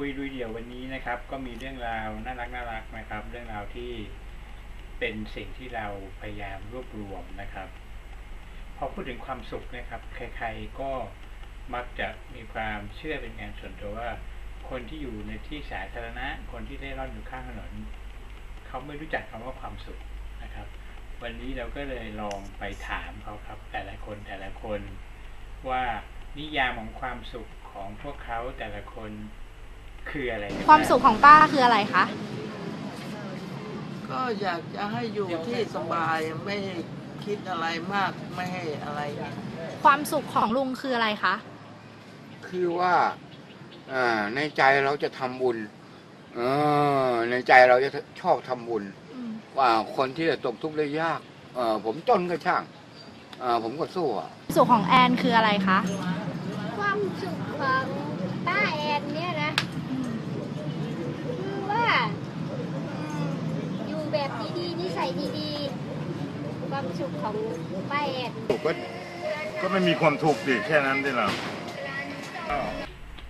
คุยลุยเดี่ยววันนี้นะครับ ก็มีเรื่องราวน่ารักน่ารักนะครับ เรื่องราวที่เป็นสิ่งที่เราพยายามรวบรวมนะครับพอพูดถึงความสุขนะครับ ใครๆก็มักจะมีความเชื่อเป็นงานส่วนตัวว่า คนที่อยู่ในที่สาธารณะ คนที่ได้ร่อนอยู่ข้างถนนเขาไม่รู้จักคำว่าความสุขนะครับ วันนี้เราก็เลยลองไปถามเขาครับ แต่ละคนแต่ละคน ว่านิยามของความสุขของพวกเขาแต่ละคน คืออะไรกันความบ้งสุขของป้าคืออะไรคะ ก็อยากจะให้อยู่ที่สบายไม่คิดอะไรมากไม่ให้อะไรความสุขของลุงคืออะไรคะ คือว่าอ่าในใจเราจะทำบุญเออในใจเราจะชอบทำบุญ ว่าคนที่ตกทุกข์ได้ยากเออผมจนก็ช่างเออผมก็สู้อะ สุขของแอนคืออะไรคะ ความสุขของป้าแอนเนี่ยนะคือว่าอืมอยู่แบบ ดีๆนิสัยดีๆ ความสุขของป้าแอนก็ก็ไม่มีความทุกข์ดิแค่นั้นที่เรา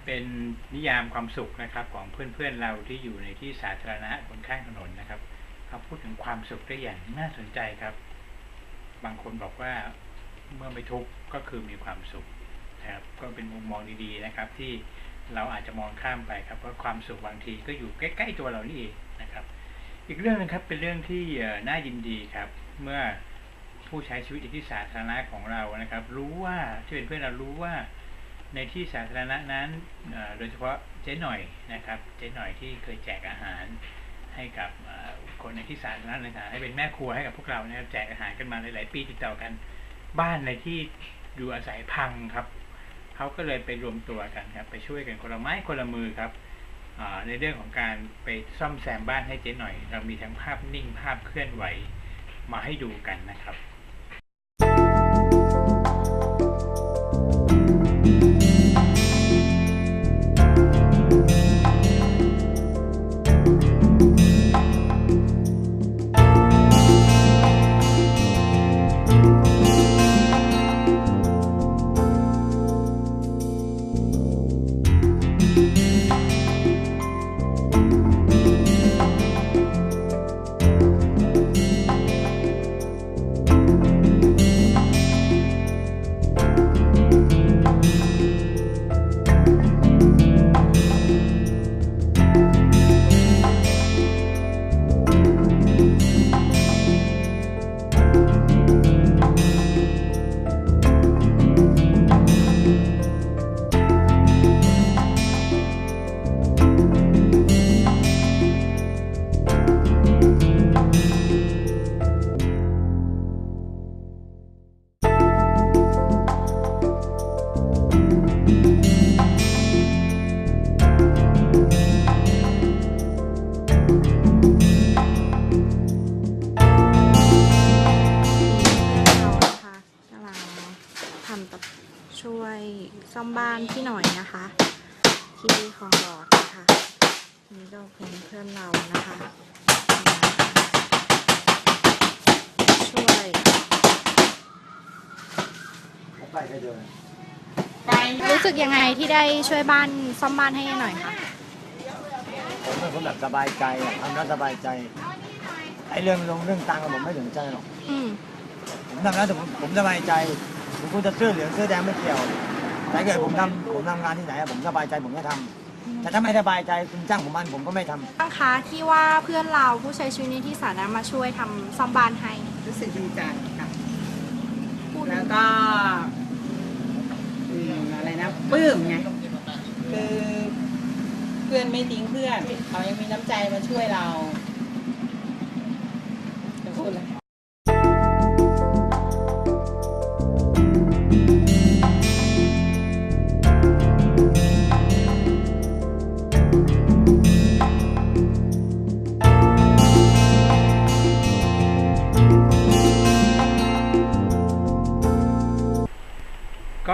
เป็นนิยามความสุขนะครับ ของเพื่อนๆเราที่อยู่ในที่สาธารณะบนข้างถนนนะครับเขาพูดถึงความสุขได้อย่างน่าสนใจครับ บางคนบอกว่าเมื่อไม่ทุกข์ก็คือมีความสุขนะครับ ก็เป็นมุมมองดีๆนะครับ ที่เราอาจจะมองข้ามไปครับว่าความสุขบางทีก็อยู่ใกล้ ๆ ตัวเรานี่เองนะครับ อีกเรื่องหนึงครับเป็นเรื่องที่น่ายินดีครับ เมื่อผู้ใช้ชีวิตในที่สาธารณะของเรานะครับ รู้ว่าที่เป็นเพื่อนเรารู้ว่าในที่สาธารณะนั้นโดยเฉพาะเจ๊หน่อยนะครับเจ๊หน่อยที่เคยแจกอาหารให้กับคนในที่สาธารณะในฐานะให้เป็นแม่ครัวให้กับพวกเรานะครับแจกอาหารกันมาหลาย ๆ ปีติดต่อกันบ้านในที่อยู่อาศัยพังครับเขาก็เลยไปรวมตัวกันครับ ไปช่วยกันคนละไม้คนละมือครับ ในเรื่องของการไปซ่อมแซมบ้านให้เจ๊หน่อย เรามีทั้งภาพนิ่งภาพเคลื่อนไหวมาให้ดูกันนะครับำกับช่วยซ่อมบ้านพี่หน่อยนะคะที่คลองหลอดนะคะนี่ก็เป็นเพื่อนเรานะคะช่วยรู้สึกยังไงที่ได้ช่วยบ้านซ่อมบ้านให้หน่อยคะผมเป็นคนแบบสบายใจอะทำแล้วสบายใจไอ้เรื่องลงเรื่องตังค์อะผมไม่สนใจหรอกอืมผมทำแล้วแต่ผมผมสบายใจ ผมคุณจะเสื้อเหลืองเสื้อแดงไม่เกี่ยวแต่ถ้าเกิดผมทำผมทำงานที่ไหนอะผมสบายใจผมก็ทำแต่ถ้าไม่สบายใจคุณจ้างผมมันผมก็ไม่ทำบ้างคะที่ว่าเพื่อนเราผู้ใช้ชีวิตในที่สาธารณะมาช่วยทำซ่อมบ้านให้รู้สึกดีใจค่ะพูดแล้วก็อืมอะไรนะปลื้มไงคือเพื่อนไม่ทิ้งเพื่อนเขายังมีน้ำใจมาช่วยเราจะพูดอะไร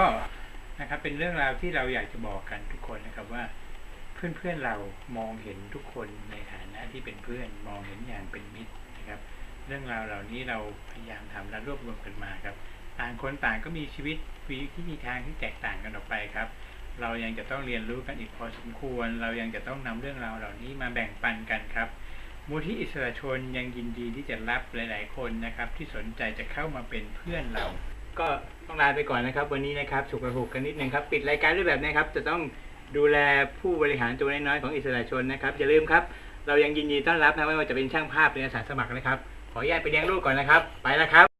ก็นะครับเป็นเรื่องราวที่เราอยากจะบอกกันทุกคนนะครับว่า เพื่อนๆเรามองเห็นทุกคนในฐานะที่เป็นเพื่อนมองเห็นอย่างเป็นมิตรนะครับ เรื่องราวเหล่านี้เราพยายามทำและรวบรวมกันมาครับ ต่างคนต่างก็มีชีวิตมีวิธีทางที่แตกต่างกันออกไปครับ เรายังจะต้องเรียนรู้กันอีกพอสมควร เรายังจะต้องนำเรื่องราวเหล่านี้มาแบ่งปันกันครับมูลที่อิสระชนยังยินดีที่จะรับหลาย ๆ คนนะครับ ที่สนใจจะเข้ามาเป็นเพื่อนเรา ก็ต้องลาไปก่อนนะครับ วันนี้นะครับฉุกระหุกกันนิดนึงครับ ปิดรายการด้วยแบบนี้ครับ จะต้องดูแลผู้บริหารตัวน้อยๆของอิสระชนนะครับ อย่าลืมครับ เรายังยินดีต้อนรับนะไม่ว่าจะเป็นช่างภาพหรืออาสาสมัครนะครับ ขออนุญาตไปเลี้ยงลูกก่อนนะครับ ไปแล้วครับ